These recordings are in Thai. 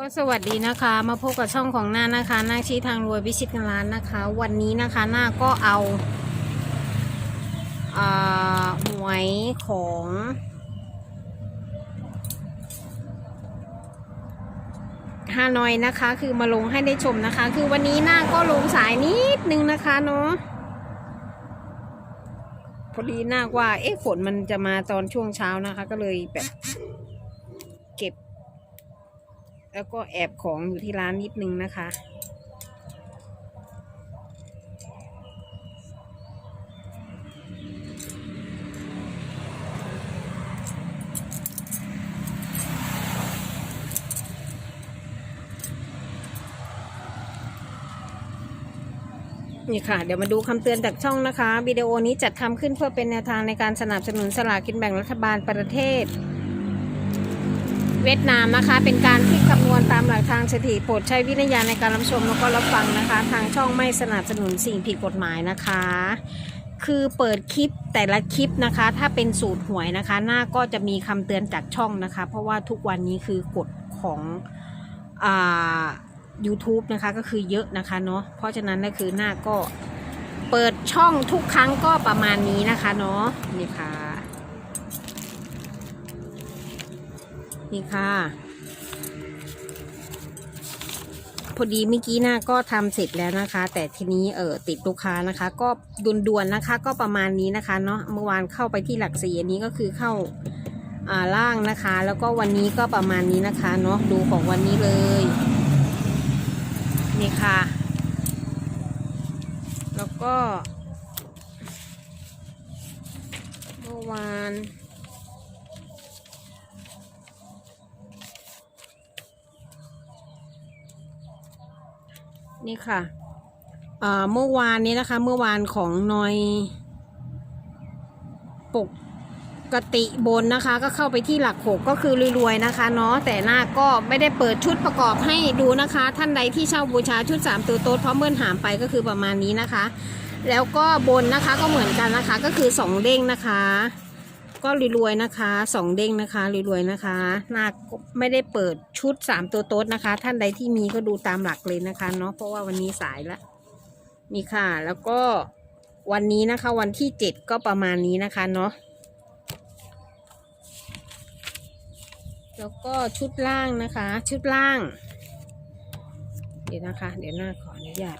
ก็สวัสดีนะคะ มาพบกับช่องของหน้านะคะหน้าชี้ทางรวยพิชิตเงินล้านนะคะ วันนี้นะคะหน้าก็เอาอาหวยของฮานอยนะคะ คือมาลงให้ได้ชมนะคะ คือวันนี้หน้าก็ลงสายนิดนึงนะคะเนาะพอดีหน้าว่าเอ๊ะฝนมันจะมาตอนช่วงเช้านะคะ ก็เลยแบบ แล้วก็แอบของอยู่ที่ร้านนิดนึงนะคะ นี่ค่ะ เดี๋ยวมาดูคำเตือนจากช่องนะคะ วิดีโอนี้จัดทำขึ้นเพื่อเป็นแนวทางในการสนับสนุนสลากกินแบ่งรัฐบาลประเทศเวียดนามนะคะ เป็นการคิดคำนวณตามหลักทางสถิติโปรดใช้วิจารณญาณในการรับชมแล้วก็รับฟังนะคะ ทางช่องไม่สนับสนุนสิ่งผิดกฎหมายนะคะ คือเปิดคลิปแต่ละคลิปนะคะ ถ้าเป็นสูตรหวยนะคะ หน้าก็จะมีคำเตือนจากช่องนะคะ เพราะว่าทุกวันนี้คือกฎของอ่า YouTube นะคะก็คือเยอะนะคะเนาะเพราะฉะนั้นก็คือหน้าก็เปิดช่องทุกครั้งก็ประมาณนี้นะคะเนาะนี่ค่ะ นี่ค่ะ พอดีเมื่อกี้หน้าก็ทำเสร็จแล้วนะคะ แต่ทีนี้เออติดลูกค้านะคะ ก็ด่วนๆนะคะ ก็ประมาณนี้นะคะเนาะเมื่อวานเข้าไปที่หลักสี่อันนี้ก็คือเข้าอ่าล่างนะคะ แล้วก็วันนี้ก็ประมาณนี้นะคะเนาะดูของวันนี้เลยนี่ค่ะ แล้วก็เมื่อวาน นี่ค่ะอ่าเมื่อวานนี้นะคะ เมื่อวานของนอยปกกติบนนะคะ ก็เข้าไปที่หลักหกก็คือรวยๆนะคะเนาะแต่หน้าก็ไม่ได้เปิดชุดประกอบให้ดูนะคะ ท่านใดที่เช่าบูชาชุด 3 ตัวโต๊ดพร้อมเบิ้ลหามไปก็คือประมาณนี้นะคะ แล้วก็บนนะคะก็เหมือนกันนะคะก็คือสองเด้งนะคะ ก็รวยๆนะคะสองเด้งนะคะรวยๆนะคะหน้าไม่ได้เปิดชุดสามตัวโต๊ดนะคะ ท่านใดที่มีก็ดูตามหลักเลยนะคะเนาะเพราะว่าวันนี้สายละนี่ค่ะ แล้วก็วันนี้นะคะ วันที่เจ็ดก็ประมาณนี้นะคะเนาะแล้วก็ชุดล่างนะคะ ชุดล่าง เดี๋ยวนะคะ เดี๋ยวหน้าขออนุญาต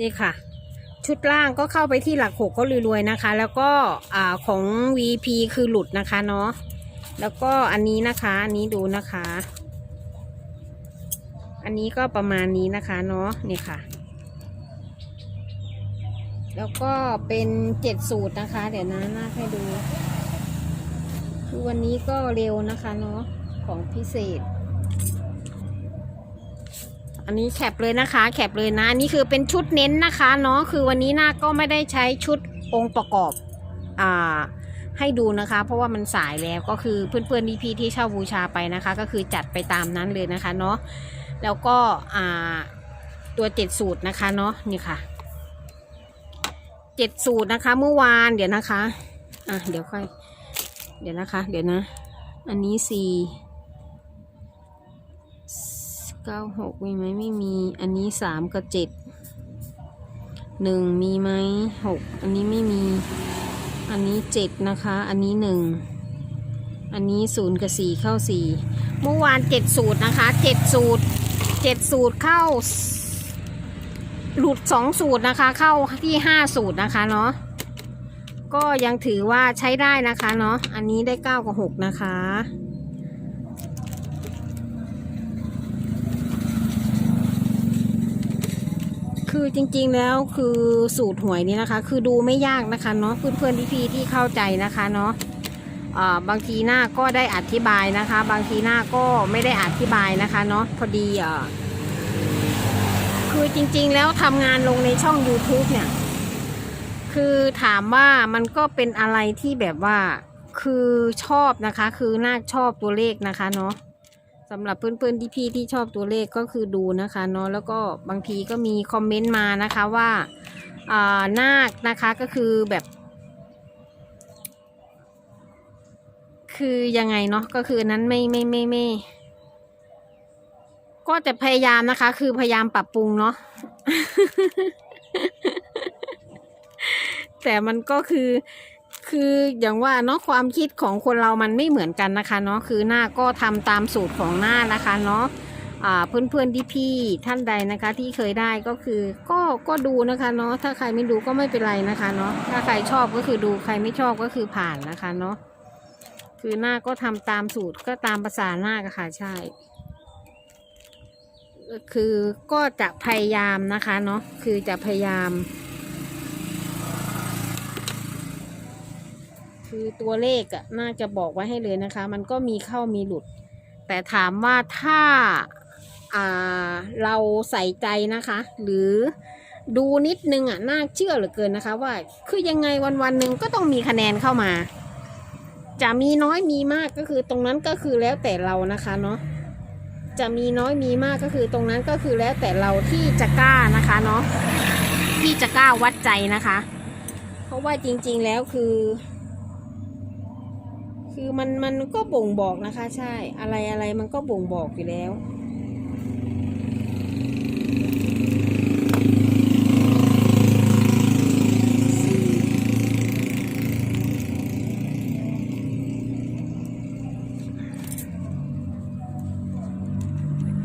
นี่ค่ะ ชุดล่างก็เข้าไปที่หลักหกก็รวยๆนะคะ แล้วก็อ่าของ VP คือหลุดนะคะเนาะแล้วก็อันนี้นะคะอันนี้ดูนะคะ อันนี้ก็ประมาณนี้นะคะเนาะนี่ค่ะ แล้วก็เป็นเจ็ดสูตรนะคะ เดี๋ยวนะหน้าให้ดูคือวันนี้ก็เร็วนะคะเนาะของพิเศษ อันนี้แคปเลยนะคะแคปเลยนะอันนี้คือเป็นชุดเน้นนะคะเนาะคือวันนี้หน้าก็ไม่ได้ใช้ชุดองค์ประกอบอ่าให้ดูนะคะ เพราะว่ามันสายแล้วก็คือเพื่อนๆพี่ๆที่เช่าบูชาไปนะคะ ก็คือจัดไปตามนั้นเลยนะคะเนาะแล้วก็อ่าตัวเจ็ดสูตรนะคะเนาะนี่ค่ะเจ็ดสูตรนะคะเมื่อวานเดี๋ยวนะคะอะเดี๋ยวค่อย เดี๋ยวนะคะ เดี๋ยวนะ อันนี้สี่ เก้าหกมีไหมไม่มี อันนี้สามกับเจ็ดหนึ่งมีไหมหกอันนี้ไม่มี อันนี้เจ็ดนะคะ อันนี้หนึ่งอันนี้ศูนย์กับสี่เข้าสี่เมื่อวานเจ็ดสูตรนะคะเจ็ดสูตรเจ็ดสูตรเข้า หลุดสองสูตรนะคะ เข้าที่ห้าสูตรนะคะเนาะก็ยังถือว่าใช้ได้นะคะเนาะอันนี้ได้เก้ากับหกนะคะ คือจริงๆแล้วคือสูตรหวยนี้นะคะ คือดูไม่ยากนะคะเนาะเพื่อนๆพี่ๆที่เข้าใจนะคะเนาะบางทีหน้าก็ได้อธิบายนะคะ บางทีหน้าก็ไม่ได้อธิบายนะคะเนาะพอดีอคือจริงๆแล้วทำงานลงในช่อง YouTube เนี่ย คือถามว่ามันก็เป็นอะไรที่แบบว่าคือชอบนะคะ คือน่าชอบตัวเลขนะคะเนาะ สำหรับเพื่อนๆที่พี่ที่ชอบตัวเลขก็คือดูนะคะเนาะแล้วก็บางทีก็มีคอมเมนต์มานะคะว่าอ่านาคนะคะก็คือแบบ คือยังไงเนาะก็คือนั้นไม่ไม่ไม่ไม่ก็จะพยายามนะคะ คือพยายามปรับปรุงเนาะแต่มันก็คือ คืออย่างว่าเนาะความคิดของคนเรามันไม่เหมือนกันนะคะเนาะคือหน้าก็ทำตามสูตรของหน้านะคะเนาะเพื่อนเพื่อนที่พี่ท่านใดนะคะที่เคยได้ก็คือก็ก็ดูนะคะเนาะถ้าใครไม่ดูก็ไม่เป็นไรนะคะเนาะถ้าใครชอบก็คือดูใครไม่ชอบก็คือผ่านนะคะเนาะคือหน้าก็ทำตามสูตรก็ตามภาษาหน้าก็ค่ะใช่ คือก็จะพยายามนะคะเนาะคือจะพยายาม คือตัวเลขอะน่าจะบอกไว้ให้เลยนะคะ มันก็มีเข้ามีหลุด แต่ถามว่าถ้าอ่าเราใส่ใจนะคะ หรือดูนิดนึงอะน่าเชื่อเหลือเกินนะคะ ว่าคือยังไงวันวันหนึ่งก็ต้องมีคะแนนเข้ามา จะมีน้อยมีมากก็คือตรงนั้นก็คือแล้วแต่เรานะคะเนาะจะมีน้อยมีมากก็คือตรงนั้นก็คือแล้วแต่เราที่จะกล้านะคะเนาะที่จะกล้าวัดใจนะคะ เพราะว่าจริงๆแล้วคือ คือมันมันก็บ่งบอกนะคะ ใช่ อะไรอะไรมันก็บ่งบอกอยู่แล้ว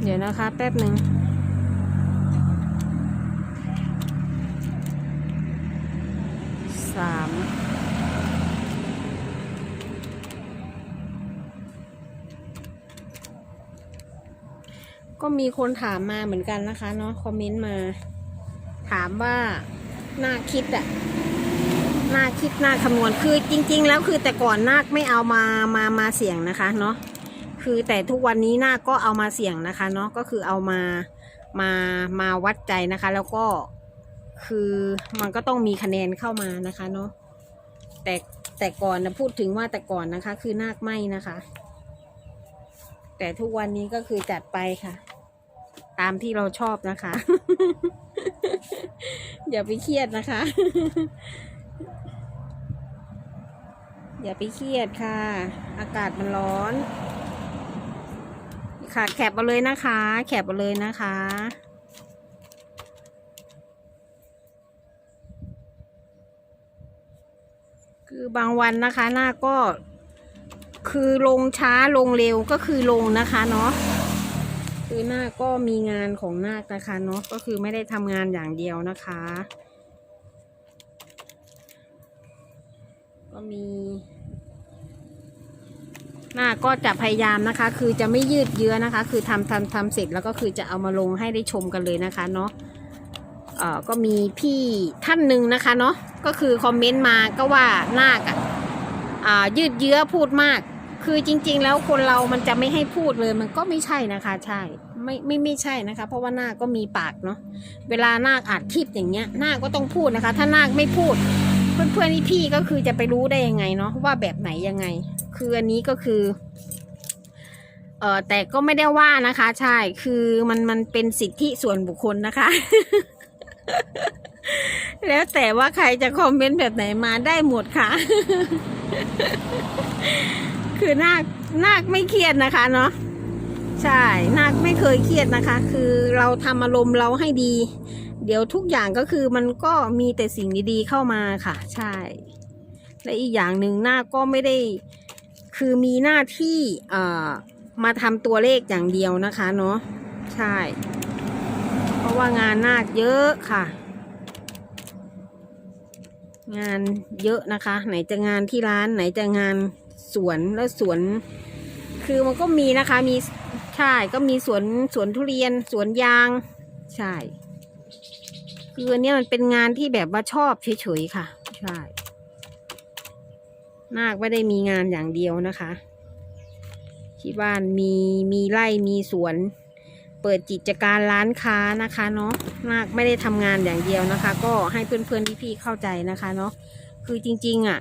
เดี๋ยวนะคะ แป๊บหนึ่งสาม ก็มีคนถามมาเหมือนกันนะคะเนาะคอมเมนต์มา ถามว่าหน่าคิดอะหน่าคิดหน่าคำนวณคือจริง ๆ แล้วคือแต่ก่อนนาคไม่เอามามามาเสี่ยงนะคะเนาะคือแต่ทุกวันนี้นาคก็เอามาเสี่ยงนะคะเนาะก็คือเอามามามาวัดใจนะคะ แล้วก็คือมันก็ต้องมีคะแนนเข้ามานะคะเนาะแต่แต่ก่อนนะพูดถึงว่าแต่ก่อนนะคะ คือนาคไม่นะคะ แต่ทุกวันนี้ก็คือจัดไปค่ะามที่เราชอบนะคะ อย่าไปเครียดนะคะ อย่าไปเครียดค่ะ อากาศมันร้อน ค่ะแคปมาเลยนะคะ แคปมาเลยนะคะคือบางวันนะคะ หน้าก็คือลงช้าลงเร็วก็คือลงนะคะเนาะ คือหน้าก็มีงานของนาคนะคะเนาะก็คือไม่ได้ทำงานอย่างเดียวนะคะ ก็มีหน้าก็จะพยายามนะคะ คือจะไม่ยืดเยื้อนะคะ คือทำทำทำเสร็จแล้วก็คือจะเอามาลงให้ได้ชมกันเลยนะคะเนาะเอ่อก็มีพี่ท่านหนึ่งนะคะเนาะก็คือคอมเมนต์มาก็ว่านาคอะอ่ายืดเยื้อพูดมาก คือจริง ๆ แล้วคนเรามันจะไม่ให้พูดเลยมันก็ไม่ใช่นะคะ ใช่ไม่ไม่ไม่ใช่นะคะ เพราะว่านาคก็มีปากเนาะเวลานาคอัดคลิปอย่างเงี้ยนาคก็ต้องพูดนะคะ ถ้านาคไม่พูด เพื่อนเพื่อนพี่ก็คือจะไปรู้ได้ยังไงเนาะว่าแบบไหนยังไง คืออันนี้ก็คือเออแต่ก็ไม่ได้ว่านะคะ ใช่คือมันมันเป็นสิทธิส่วนบุคคลนะคะ แล้วแต่ว่าใครจะคอมเมนต์แบบไหนมาได้หมดค่ะ คือนาคนาคไม่เครียดนะคะเนาะใช่นาคไม่เคยเครียดนะคะ คือเราทำอารมณ์เราให้ดี เดี๋ยวทุกอย่างก็คือมันก็มีแต่สิ่งดีๆเข้ามาค่ะ ใช่ และอีกอย่างหนึ่งนาคก็ไม่ได้ คือมีหน้าที่เอ่อมาทำตัวเลขอย่างเดียวนะคะเนาะใช่ เพราะว่างานนาคเยอะค่ะงานเยอะนะคะ ไหนจะงานที่ร้านไหนจะงาน สวนแล้วสวน คือมันก็มีนะคะ มีใช่ก็มีสวนสวนทุเรียนสวนยาง ใช่คืออันนี้มันเป็นงานที่แบบว่าชอบเฉยๆค่ะ ใช่นาคไม่ได้มีงานอย่างเดียวนะคะ ที่บ้านมีมีไร่มีสวน เปิดกิจการร้านค้านะคะเนาะนาคไม่ได้ทำงานอย่างเดียวนะคะ ก็ให้เพื่อนๆพี่ๆเข้าใจนะคะเนาะคือจริง ๆ อะ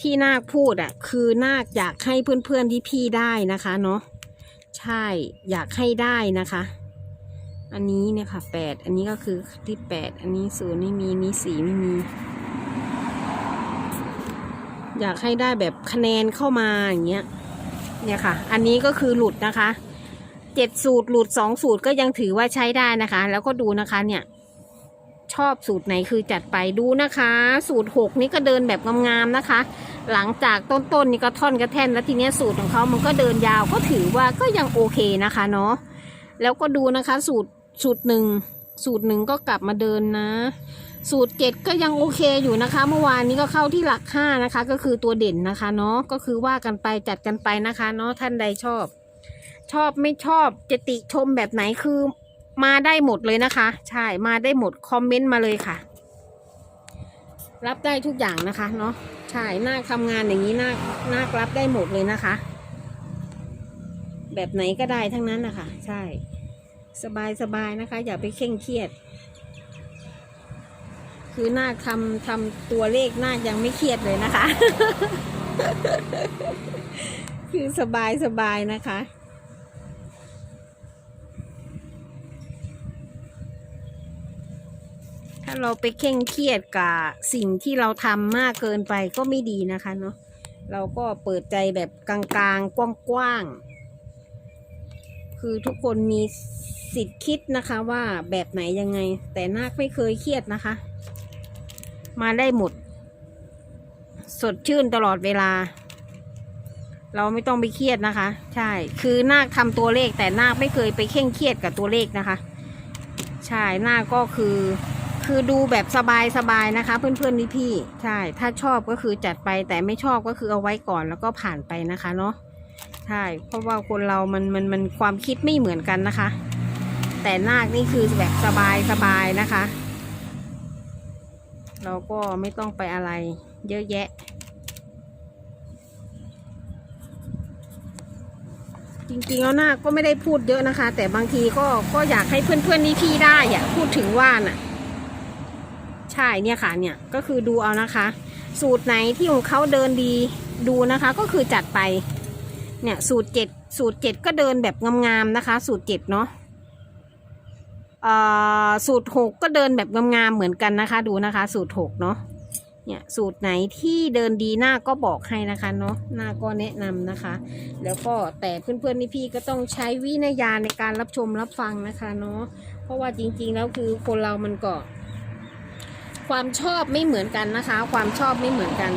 ที่นาคพูดอะ คือนาคอยากให้เพื่อนๆที่พี่ได้นะคะเนาะใช่อยากให้ได้นะคะ อันนี้เนี่ยค่ะแปดอันนี้ก็คือที่แปดอันนี้ศูนย์ไม่มีนี้สี่ไม่มี อยากให้ได้แบบคะแนนเข้ามาอย่างเงี้ยเนี่ยค่ะ อันนี้ก็คือหลุดนะคะเจ็ดสูตรหลุดสองสูตรก็ยังถือว่าใช้ได้นะคะ แล้วก็ดูนะคะเนี่ย ชอบสูตรไหนคือจัดไปดูนะคะ สูตรหกนี่ก็เดินแบบงามๆนะคะ หลังจากต้นๆนี่ก็ท่อนกระแท่นแล้วทีนี้สูตรของเขามันก็เดินยาวก็ถือว่าก็ยังโอเคนะคะเนาะแล้วก็ดูนะคะสูตรสูตรหนึ่งสูตรหนึ่งก็กลับมาเดินนะ สูตรเจ็ดก็ยังโอเคอยู่นะคะ เมื่อวานนี้ก็เข้าที่หลักห้านะคะ ก็คือตัวเด่นนะคะเนาะก็คือว่ากันไปจัดกันไปนะคะเนาะท่านใดชอบ ชอบไม่ชอบจะติชมแบบไหนคือ มาได้หมดเลยนะคะ ใช่มาได้หมดคอมเมนต์มาเลยค่ะ รับได้ทุกอย่างนะคะเนาะใช่นาคทำงานอย่างนี้นาคนาครับได้หมดเลยนะคะ แบบไหนก็ได้ทั้งนั้นนะคะใช่ สบายสบายนะคะ อย่าไปเคร่งเครียด คือนาคทำทำตัวเลขนาคยังไม่เครียดเลยนะคะ คือสบายสบายนะคะาเราไปเคร่งเครียดกับสิ่งที่เราทำมากเกินไปก็ไม่ดีนะคะเนาะเราก็เปิดใจแบบกลางๆกว้างๆคือทุกคนมีสิทธิ์คิดนะคะว่าแบบไหนยังไง แต่นาคไม่เคยเครียดนะคะ มาได้หมด สดชื่นตลอดเวลา เราไม่ต้องไปเครียดนะคะ ใช่ คือนาคทำตัวเลข แต่นาคไม่เคยไปเคร่งเครียดกับตัวเลขนะคะ ใช่นาคก็คือ คือดูแบบสบายๆนะคะ เพื่อนๆนี่พี่ใช่ ถ้าชอบก็คือจัดไปแต่ไม่ชอบก็คือเอาไว้ก่อนแล้วก็ผ่านไปนะคะเนาะใช่เพราะว่าคนเรามันมันมันความคิดไม่เหมือนกันนะคะ แต่นาคนี่คือแบบสบายสบายนะคะ เราก็ไม่ต้องไปอะไรเยอะแยะ จริงๆแล้วนาคก็ไม่ได้พูดเยอะนะคะ แต่บางทีก็ก็อยากให้เพื่อนๆนี่พี่ได้อะพูดถึงว่าน่ะ ใช่เนี่ยค่ะเนี่ยก็คือดูเอานะคะ สูตรไหนที่ของเขาเดินดีดูนะคะ ก็คือจัดไปเนี่ยสูตรเจ็ดสูตรเจ็ดก็เดินแบบงามๆนะคะ สูตรเจ็ดเนาะสูตรหกก็เดินแบบงามๆเหมือนกันนะคะ ดูนะคะ สูตรหกเนาะเนี่ยสูตรไหนที่เดินดีหน้าก็บอกให้นะคะเนาะหน้าก็แนะนำนะคะ แล้วก็แต่เพื่อนๆนี่พี่ก็ต้องใช้วินัยญาณในการรับชมรับฟังนะคะเนาะเพราะว่าจริงๆแล้วคือคนเรามันก็ ความชอบไม่เหมือนกันนะคะ ความชอบไม่เหมือนกัน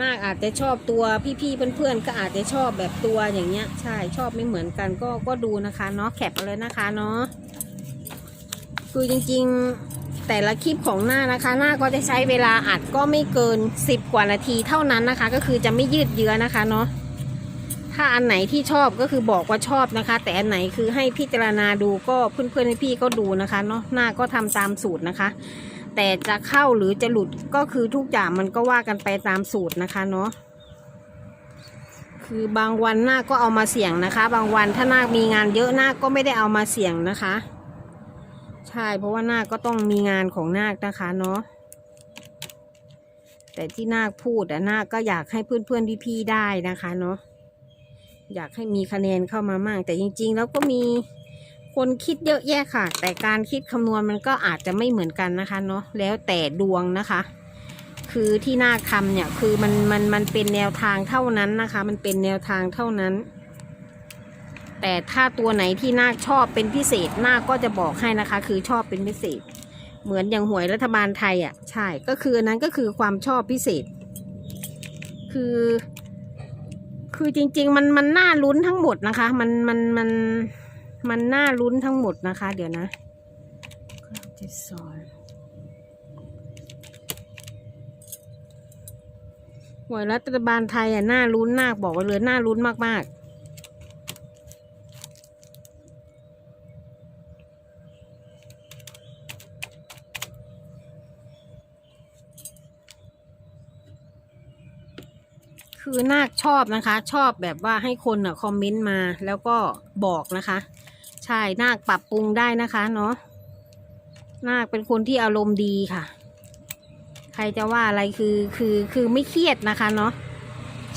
นาคอาจจะชอบตัวพี่ๆเพื่อนๆก็อาจจะชอบแบบตัวอย่างเงี้ย ใช่ชอบไม่เหมือนกันก็ก็ดูนะคะเนาะแคปเอาเลยนะคะเนาะคือจริงๆแต่ละคลิปของหน้านะคะ หน้าก็จะใช้เวลาอัดก็ไม่เกิน 10 กว่านาทีเท่านั้นนะคะ ก็คือจะไม่ยืดเยื้อนะคะเนาะ ถ้าอันไหนที่ชอบก็คือบอกว่าชอบนะคะ แต่อันไหนคือให้พิจารณาดูก็เพื่อนๆพี่ก็ดูนะคะเนาะหน้าก็ทำตามสูตรนะคะ แต่จะเข้าหรือจะหลุดก็คือทุกอย่างมันก็ว่ากันไปตามสูตรนะคะเนาะคือบางวันหน้าก็เอามาเสี่ยงนะคะ บางวันถ้าหน้ามีงานเยอะหน้าก็ไม่ได้เอามาเสี่ยงนะคะ ใช่เพราะว่าหน้าก็ต้องมีงานของนาคนะคะเนาะแต่ที่นาคพูดอะนาคก็อยากให้เพื่อนๆพี่ๆได้นะคะเนาะ อยากให้มีคะแนนเข้ามามั่งแต่จริง ๆ แล้วก็มีคนคิดเยอะแยะค่ะ แต่การคิดคำนวณมันก็อาจจะไม่เหมือนกันนะคะเนาะแล้วแต่ดวงนะคะ คือที่นาคทำเนี่ยคือมันมันมันเป็นแนวทางเท่านั้นนะคะ มันเป็นแนวทางเท่านั้น แต่ถ้าตัวไหนที่นาชอบเป็นพิเศษนาก็จะบอกให้นะคะ คือชอบเป็นพิเศษ เหมือนอย่างหวยรัฐบาลไทยอะใช่ก็คือนนั้นก็คือความชอบพิเศษ คือ คือจริง ๆ มันมันน่าลุ้นทั้งหมดนะคะ มันมันมันมันน่าลุ้นทั้งหมดนะคะ เดี๋ยวนะจิตซอยหวยรัฐบาลไทยอะน่าลุ้นมากบอกไว้เลยน่าลุ้นมากๆ คือนาคชอบนะคะ ชอบแบบว่าให้คนอะคอมเมนต์มาแล้วก็บอกนะคะ ใช่นาคปรับปรุงได้นะคะเนาะนาคเป็นคนที่อารมณ์ดีค่ะ ใครจะว่าอะไรคือคือคือไม่เครียดนะคะเนาะ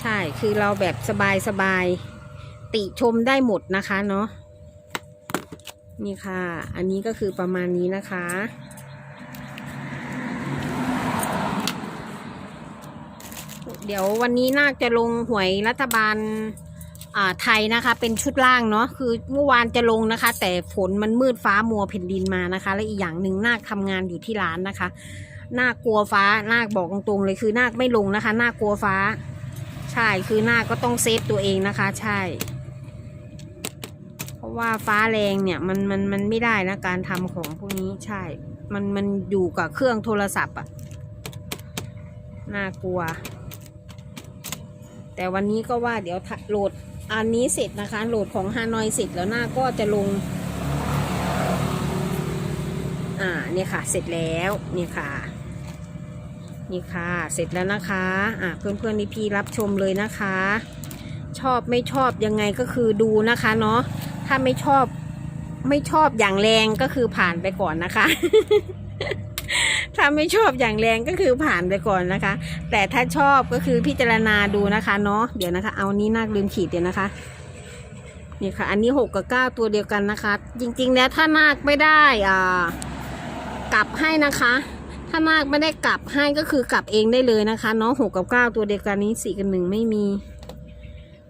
ใช่คือเราแบบสบายสบายติชมได้หมดนะคะเนาะนี่ค่ะ อันนี้ก็คือประมาณนี้นะคะ เดี๋ยววันนี้น่าจะลงหวยรัฐบาลอ่าไทยนะคะ เป็นชุดล่างเนาะคือเมื่อวานจะลงนะคะ แต่ฝนมันมืดฟ้ามัวแผ่นดินมานะคะ และอีกอย่างหนึ่งนาคทำงานอยู่ที่ร้านนะคะนาคกลัวฟ้านาคบอกตรงๆเลยคือนาคไม่ลงนะคะนาคกลัวฟ้า ใช่คือนาคก็ต้องเซฟตัวเองนะคะ ใช่ เพราะว่าฟ้าแรงเนี่ยมันมันมันไม่ได้นะการทำของพวกนี้ใช่ มันมันอยู่กับเครื่องโทรศัพท์อะน่ากลัว แต่วันนี้ก็ว่าเดี๋ยวโหลดอันนี้เสร็จนะคะ โหลดของฮานอยเสร็จแล้วหน้าก็จะลง อ่าเนี่ยค่ะ เสร็จแล้วนี่ค่ะ นี่ค่ะ เสร็จแล้วนะคะ อ่าเพื่อนเพื่อนพี่ๆรับชมเลยนะคะ ชอบไม่ชอบยังไงก็คือดูนะคะเนาะถ้าไม่ชอบไม่ชอบอย่างแรงก็คือผ่านไปก่อนนะคะ ถ้าไม่ชอบอย่างแรงก็คือผ่านไปก่อนนะคะ แต่ถ้าชอบก็คือพิจารณาดูนะคะเนาะเดี๋ยวนะคะ เอานี้นาคลืมขีดเดี๋ยวนะคะนี่ค่ะ อันนี้หกกับเก้าตัวเดียวกันนะคะ จริงๆแล้วถ้านาคไม่ได้อ่ากลับให้นะคะ ถ้านาคไม่ได้กลับให้ก็คือกลับเองได้เลยนะคะเนาะหกกับเก้าตัวเดียวกันนี้สี่กับหนึ่งไม่มี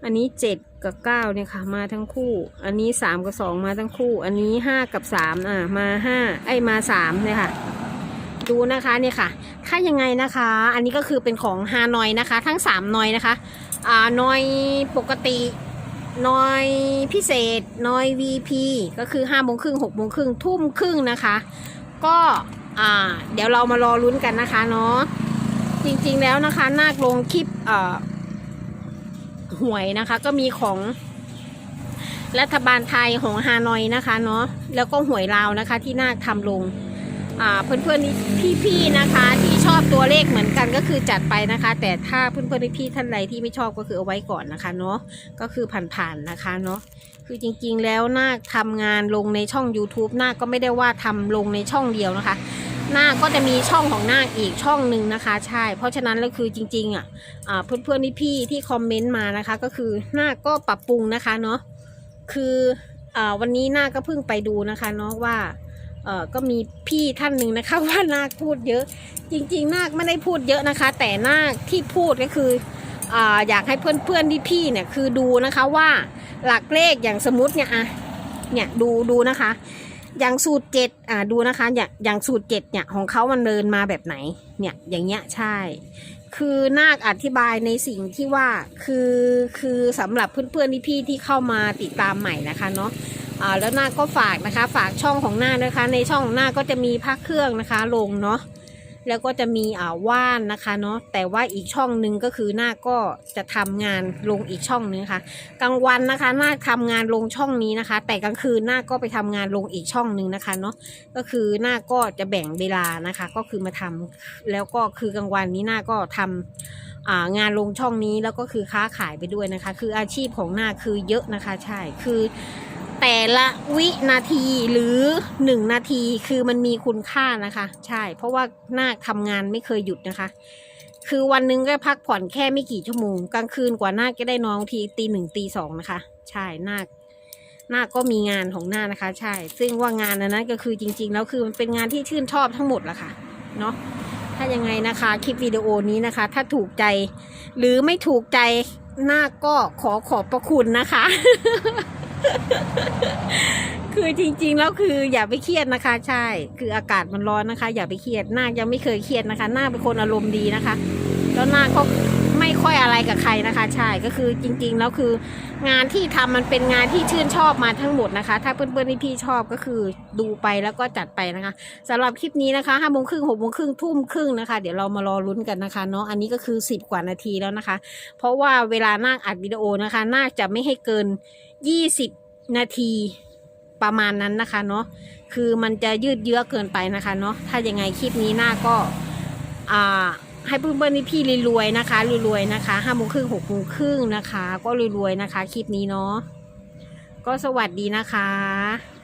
อันนี้เจ็ดกับเก้าเนี่ยค่ะ มาทั้งคู่ อันนี้สามกับสองมาทั้งคู่ อันนี้ห้ากับสามอ่ามาห้าไอมาสามเนี่ยค่ะ ดูนะคะนี่ค่ะถ้ายังไงนะคะ อันนี้ก็คือเป็นของฮานอยนะคะ ทั้งสามนอยนะคะอ่านอยปกตินอยพิเศษนอย VP ก็คือห้าโมงครึ่งหกโมงครึ่งทุ่มครึ่งนะคะ ก็อ่าเดี๋ยวเรามารอลุ้นกันนะคะเนาะจริงๆแล้วนะคะนาคลงคลิปอ่อหวยนะคะก็มีของรัฐบาลไทยของฮานอยนะคะเนาะแล้วก็หวยลาวนะคะที่นาคทำลง เพื่อนๆพี่ๆนะคะ ที่ชอบตัวเลขเหมือนกันก็คือจัดไปนะคะ แต่ถ้าเพื่อนๆพี่ๆท่านใดที่ไม่ชอบก็คือเอาไว้ก่อนนะคะเนาะก็คือผ่านๆนะคะเนาะคือจริงๆแล้วนาคทำงานลงในช่อง YouTube นาคก็ไม่ได้ว่าทำลงในช่องเดียวนะคะนาคก็จะมีช่องของนาคอีกช่องหนึ่งนะคะ ใช่ เพราะฉะนั้นแล้วคือจริง ๆ อะอ่าเพื่อนๆพี่ ที่คอมเมนต์มานะคะ ก็คือนาคก็ปรับปรุงนะคะเนาะคืออวันนี้นาคก็เพิ่งไปดูนะคะเนาะว่า เออก็มีพี่ท่านหนึ่งนะคะว่านาคพูดเยอะ จริงๆ นาคไม่ได้พูดเยอะนะคะ แต่นาคที่พูดก็คือออยากให้เพื่อนๆที่พี่เนี่ยคือดูนะคะว่าหลักเลขอย่างสมมติเนี่ยอะเนี่ยดูดูนะคะ อย่างสูตรเจ็ดอ่าดูนะคะอย่างอย่างสูตรเจ็ดเนี่ยของเขามันเดินมาแบบไหนเนี่ยอย่างเงี้ยใช่ คือนาคอธิบายในสิ่งที่ว่าคือคือสำหรับเพื่อนๆที่พี่ที่เข้ามาติดตามใหม่นะคะเนาะ อ่าแล้วหน้าก็ฝากนะคะ ฝากช่องของหน้านะคะ ในช่องของหน้าก็จะมีพักเครื่องนะคะ ลงเนาะแล้วก็จะมีอ่าว่านนะคะเนาะแต่ว่าอีกช่องหนึ่งก็คือหน้าก็จะทำงานลงอีกช่องนึงค่ะกลางวันนะคะหน้าทำงานลงช่องนี้นะคะ แต่กลางคืนหน้าก็ไปทำงานลงอีกช่องหนึ่งนะคะเนาะก็คือหน้าก็จะแบ่งเวลานะคะ ก็คือมาทำแล้วก็คือกลางวันนี้หน้าก็ทำอ่างานลงช่องนี้แล้วก็คือค้าขายไปด้วยนะคะ คืออาชีพของหน้าคือเยอะนะคะ ใช่คือ แต่ละวินาทีหรือหนึ่งนาทีคือมันมีคุณค่านะคะ ใช่ เพราะว่าน้าทำงานไม่เคยหยุดนะคะ คือวันนึงก็พักผ่อนแค่ไม่กี่ชั่วโมงกลางคืนกว่าน้าจะได้นอนบางทีตีหนึ่งตีสองนะคะ ใช่นาหน้าก็มีงานของน้านะคะ ใช่ ซึ่งว่างานอันนั้นก็คือจริง ๆ แล้วคือมันเป็นงานที่ชื่นชอบทั้งหมดละค่ะเนาะถ้ายังไงนะคะคลิปวิดีโอนี้นะคะ ถ้าถูกใจ หรือไม่ถูกใจน้าก็ขอขอบพระคุณนะคะ คือจริงๆแล้วคืออย่าไปเครียดนะคะ ใช่ คืออากาศมันร้อนนะคะ อย่าไปเครียดหน้ายังไม่เคยเครียดนะคะ หน้าเป็นคนอารมณ์ดีนะคะ แล้วหน้าก็ ไม่ค่อยอะไรกับใครนะคะ ใช่ก็คือจริงๆแล้วคืองานที่ทำมันเป็นงานที่ชื่นชอบมาทั้งหมดนะคะ ถ้าเพื่อนๆที่พี่ชอบก็คือดูไปแล้วก็จัดไปนะคะสำหรับคลิปนี้นะคะห้าโมงครึ่งหกโมงครึ่งทุ่มครึ่งนะคะ เดี๋ยวเรามารอลุ้นกันนะคะเนาะอันนี้ก็คือสิบกว่านาทีแล้วนะคะ เพราะว่าเวลานาคอัดวิดีโอนะคะนาคจะไม่ให้เกินยี่สิบนาทีประมาณนั้นนะคะเนาะคือมันจะยืดเยื้อเกินไปนะคะเนาะถ้ายังไงคลิปนี้นาก็อ่า ให้เพื่อนๆพี่รวยๆนะคะรวยๆนะคะห้าโมงครึ่งหกโมงครึ่งนะคะ ก็รวยๆนะคะ คลิปนี้เนาะก็สวัสดีนะคะ